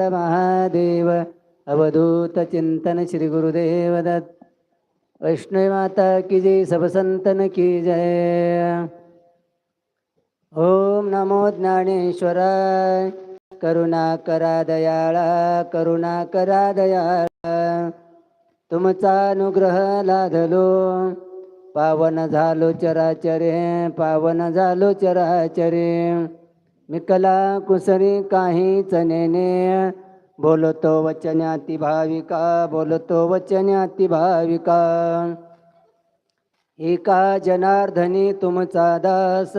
महादेव अवधूत चिंतन श्री गुरुदेव दत्त। वैष्णव माता की जय सब संतन की जय। ओम नमो ज्ञानेश्वराय। करुणा करा दयाळा करुणा करा दयाळा। तुमचा अनुग्रह लाधलो। पावन झालो चराचरे पावन झालो चराचरे। मिकला कुसरी काहीच नेने बोलतो वचन्याती भाविका बोलतो वचन्याती भाविका एका जनार्दनी तुमचा दास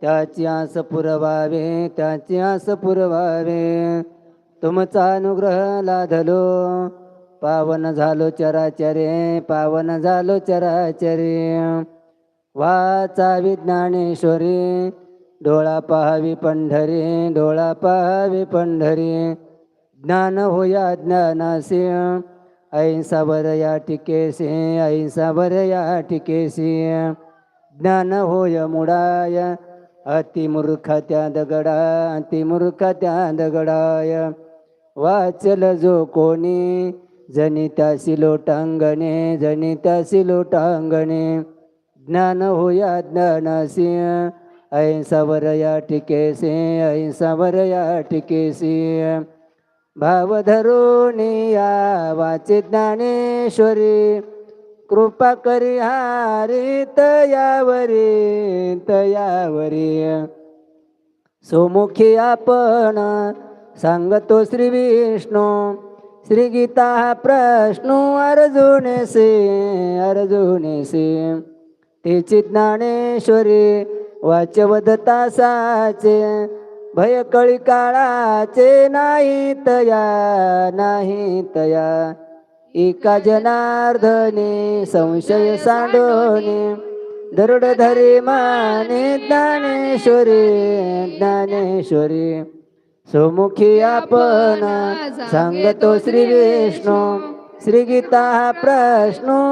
त्याची आस पुरवावे त्याची आस पुरवावे. तुमचा अनुग्रह लाधलो पावन झालो चराचरे पावन झालो चराचरे. वाचा विज्ञानेश्वरी डोळा पहावी पंढरी डोळा पहावी पंढरी. ज्ञान होया ज्ञानासी. ऐंसावर या टिकेसी ऐंसावर या टिकेसी. ज्ञान होय मुडाय अतिमूर्ख त्या दगडा अतिमूर्ख त्या दगडाय वाचल जो कोणी जनी त्यासी लोटांगणे जनी त्यासी लोटांगणे. ज्ञान होया ज्ञानासी. अहिंसावरया या टिकेसी ऐंसावर या टिकेसी भाव या वाचे ज्ञानेश्वरी कृपा करी हारी तयावरी तयावरी सोमुखी आपण सांगतो श्री विष्णू श्री गीता प्रश्न अर्जुनेसे अर्जुनेसे। तिची ज्ञानेश्वरी वाचवद साचे भय कळी काळाचे नाही तया नाही तया. एका जनार्दने संशय सांडोने दरुड धरी माने ज्ञानेश्वरी ज्ञानेश्वरी. सोमुखी आपण सांगतो श्री विष्णू श्री गीता हा प्रश्न.